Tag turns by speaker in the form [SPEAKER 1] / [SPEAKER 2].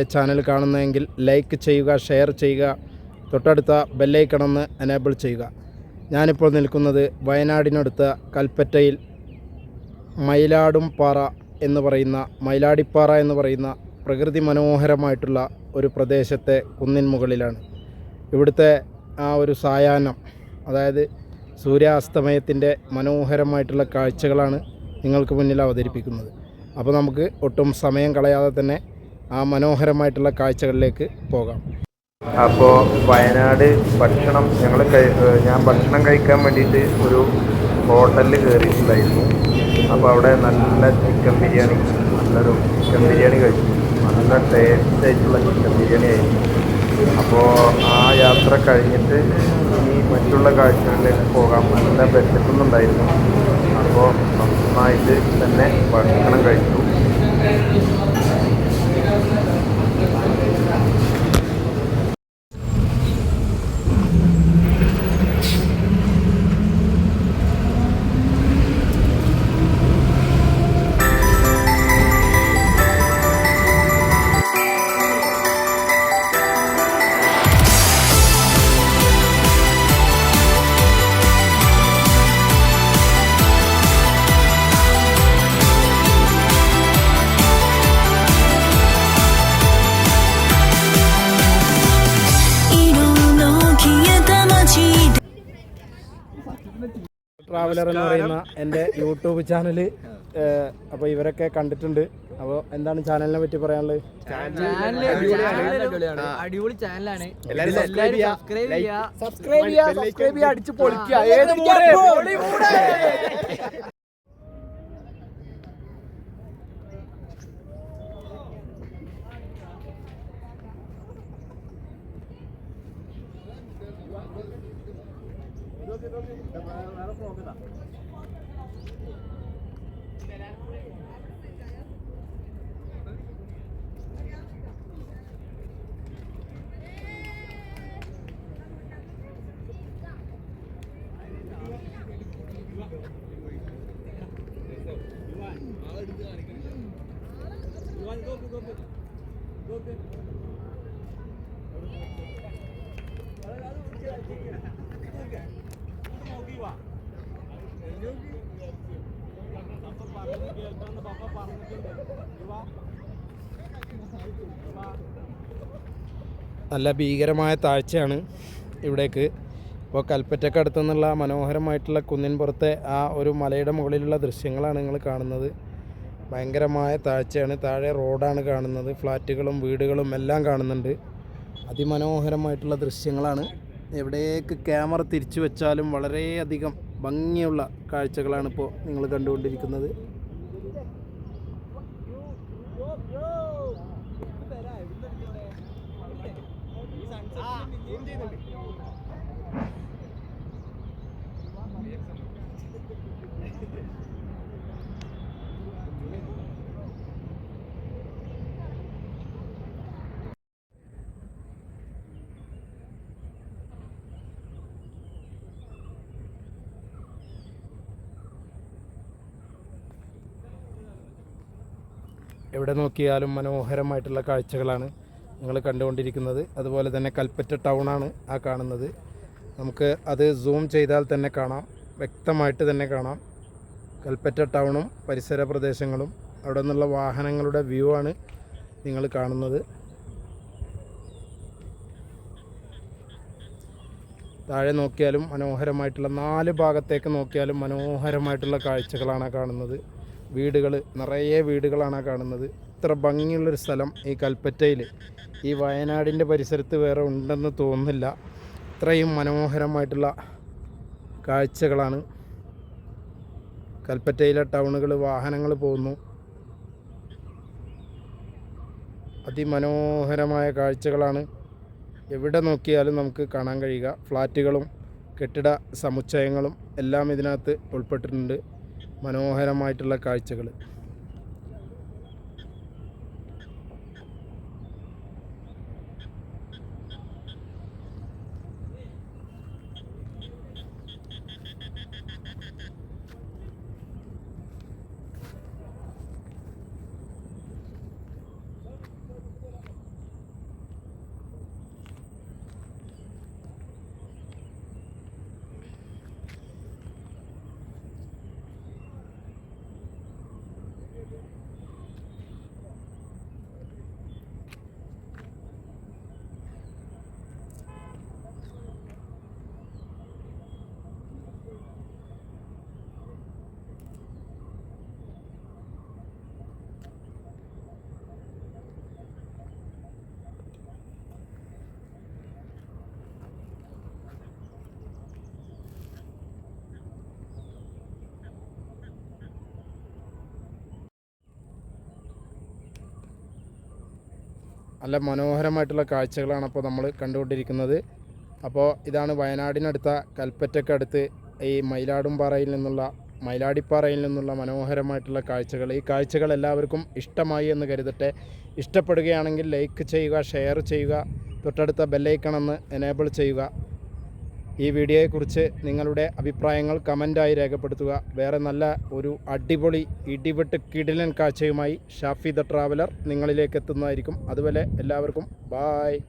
[SPEAKER 1] എന്റെ ചാനൽ കാണുന്നതെങ്കിൽ ലൈക്ക് ചെയ്യുക ഷെയർ ചെയ്യുക തൊട്ടടുത്ത ബെല്ലൈക്കണമെന്ന് എനേബിൾ ചെയ്യുക. ഞാനിപ്പോൾ നിൽക്കുന്നത് വയനാടിനടുത്ത കൽപ്പറ്റയിൽ മയിലാടും പാറ എന്ന് പറയുന്ന മയിലാടിപ്പാറ എന്ന് പറയുന്ന പ്രകൃതി മനോഹരമായിട്ടുള്ള ഒരു പ്രദേശത്തെ കുന്നിൻ മുകളിലാണ്. ഇവിടുത്തെ ആ ഒരു സായാഹ്നം അതായത് സൂര്യാസ്തമയത്തിന്റെ മനോഹരമായിട്ടുള്ള കാഴ്ചകളാണ് നിങ്ങൾക്ക് മുന്നിൽ അവതരിപ്പിക്കുന്നത്. അപ്പോൾ നമുക്ക് ഒട്ടും സമയം കളയാതെ തന്നെ ആ മനോഹരമായിട്ടുള്ള കാഴ്ചകളിലേക്ക് പോകാം.
[SPEAKER 2] അപ്പോൾ വയനാട് ഭക്ഷണം ഞങ്ങൾ ഞാൻ ഭക്ഷണം കഴിക്കാൻ വേണ്ടിയിട്ട് ഒരു ഹോട്ടലിൽ കയറിയിട്ടുണ്ടായിരുന്നു അപ്പോൾ അവിടെ നല്ല ചിക്കൻ ബിരിയാണി നല്ലൊരു ചിക്കൻ ബിരിയാണി കഴിച്ചു. നല്ല ടേസ്റ്റ് ആയിട്ടുള്ള ചിക്കൻ ബിരിയാണി ആയിരുന്നു. അപ്പോൾ ആ യാത്ര കഴിഞ്ഞിട്ട് ഇനി മറ്റുള്ള കാഴ്ചകളിലേക്ക് പോകാൻ നല്ല വിശക്കുന്നുണ്ടായിരുന്നു അപ്പോൾ നന്നായിട്ട് തന്നെ ഭക്ഷണം കഴിച്ചു.
[SPEAKER 1] ട്രാവലർ എന്ന് പറയുന്ന എന്റെ യൂട്യൂബ് ചാനൽ അപ്പോൾ ഇവരൊക്കെ കണ്ടിട്ടുണ്ട്. അപ്പോൾ എന്താണ് ചാനലിനെ പറ്റി പറയാനുള്ളത്?
[SPEAKER 3] അടിപൊളി ചാനലാണ്
[SPEAKER 1] എല്ലാവരും subscribe ചെയ്യുക.
[SPEAKER 3] സബ്സ്ക്രൈബ്
[SPEAKER 1] ഏത് നല്ല ഭീകരമായ താഴ്ചയാണ് ഇവിടേക്ക്. ഇപ്പോൾ കൽപ്പറ്റക്ക് അടുത്തുനിന്നുള്ള മനോഹരമായിട്ടുള്ള കുന്നിൻ പുറത്തെ ആ ഒരു മലയുടെ മുകളിലുള്ള ദൃശ്യങ്ങളാണ് നിങ്ങൾ കാണുന്നത്. ഭയങ്കരമായ താഴ്ചയാണ്. താഴെ റോഡാണ് കാണുന്നത്. ഫ്ലാറ്റുകളും വീടുകളും എല്ലാം കാണുന്നുണ്ട്. അതിമനോഹരമായിട്ടുള്ള ദൃശ്യങ്ങളാണ്. എവിടേക്ക് ക്യാമറ തിരിച്ചു വെച്ചാലും വളരെയധികം ഭംഗിയുള്ള കാഴ്ചകളാണ് ഇപ്പോൾ നിങ്ങൾ കണ്ടുകൊണ്ടിരിക്കുന്നത്. എവിടെ നോക്കിയാലും മനോഹരമായിട്ടുള്ള കാഴ്ചകളാണ് നിങ്ങൾ കണ്ടുകൊണ്ടിരിക്കുന്നത്. അതുപോലെ തന്നെ കൽപ്പറ്റ ടൗണാണ് ആ കാണുന്നത്. നമുക്ക് അത് സൂം ചെയ്താൽ തന്നെ കാണാം. വ്യക്തമായിട്ട് തന്നെ കാണാം. കൽപ്പറ്റ ടൗണും പരിസര പ്രദേശങ്ങളും അവിടെ നിന്നുള്ള വാഹനങ്ങളുടെ വ്യൂ ആണ് നിങ്ങൾ കാണുന്നത്. താഴെ നോക്കിയാലും മനോഹരമായിട്ടുള്ള നാല് ഭാഗത്തേക്ക് നോക്കിയാലും മനോഹരമായിട്ടുള്ള കാഴ്ചകളാണ് കാണുന്നത്. വീടുകൾ നിറയെ വീടുകളാണ് കാണുന്നത്. ഇത്ര ഭംഗിയുള്ളൊരു സ്ഥലം ഈ കൽപ്പറ്റയിൽ ഈ വയനാടിന്റെ പരിസരത്ത് വേറെ ഉണ്ടെന്ന് തോന്നുന്നില്ല. ഇത്രയും മനോഹരമായിട്ടുള്ള കാഴ്ചകളാണ്. കൽപ്പറ്റയിലെ ടൗണുകൾ വാഹനങ്ങൾ പോകുന്നു. അതിമനോഹരമായ കാഴ്ചകളാണ്. എവിടെ നോക്കിയാലും നമുക്ക് കാണാൻ കഴിയുക. ഫ്ലാറ്റുകളും കെട്ടിട സമുച്ചയങ്ങളും എല്ലാം ഇതിനകത്ത് ഉൾപ്പെട്ടിട്ടുണ്ട്. മനോഹരമായിട്ടുള്ള കാഴ്ചകൾ നല്ല മനോഹരമായിട്ടുള്ള കാഴ്ചകളാണ് അപ്പോൾ നമ്മൾ കണ്ടുകൊണ്ടിരിക്കുന്നത്. അപ്പോൾ ഇതാണ് വയനാടിനടുത്ത കൽപ്പറ്റക്കടുത്ത് ഈ മയിലാടുംപാറയിൽ നിന്നുള്ള മയിലാടിപ്പാറയിൽ നിന്നുള്ള മനോഹരമായിട്ടുള്ള കാഴ്ചകൾ. ഈ കാഴ്ചകൾ എല്ലാവർക്കും ഇഷ്ടമായി എന്ന് കരുതട്ടെ. ഇഷ്ടപ്പെടുകയാണെങ്കിൽ ലൈക്ക് ചെയ്യുക ഷെയർ ചെയ്യുക തൊട്ടടുത്ത ബെല്ലൈക്കണമെന്ന് എനേബിൾ ചെയ്യുക. ഈ വീഡിയോയെക്കുറിച്ച് നിങ്ങളുടെ അഭിപ്രായങ്ങൾ കമന്റായി രേഖപ്പെടുത്തുക. വേറെ നല്ല ഒരു അടിപൊളി ഇടിവെട്ട് കിടിലൻ കാഴ്ചയുമായി ഷാഫി ദ ട്രാവലർ നിങ്ങളിലേക്ക് എത്തുന്നതായിരിക്കും അതുപോലെ എല്ലാവർക്കും ബായ്.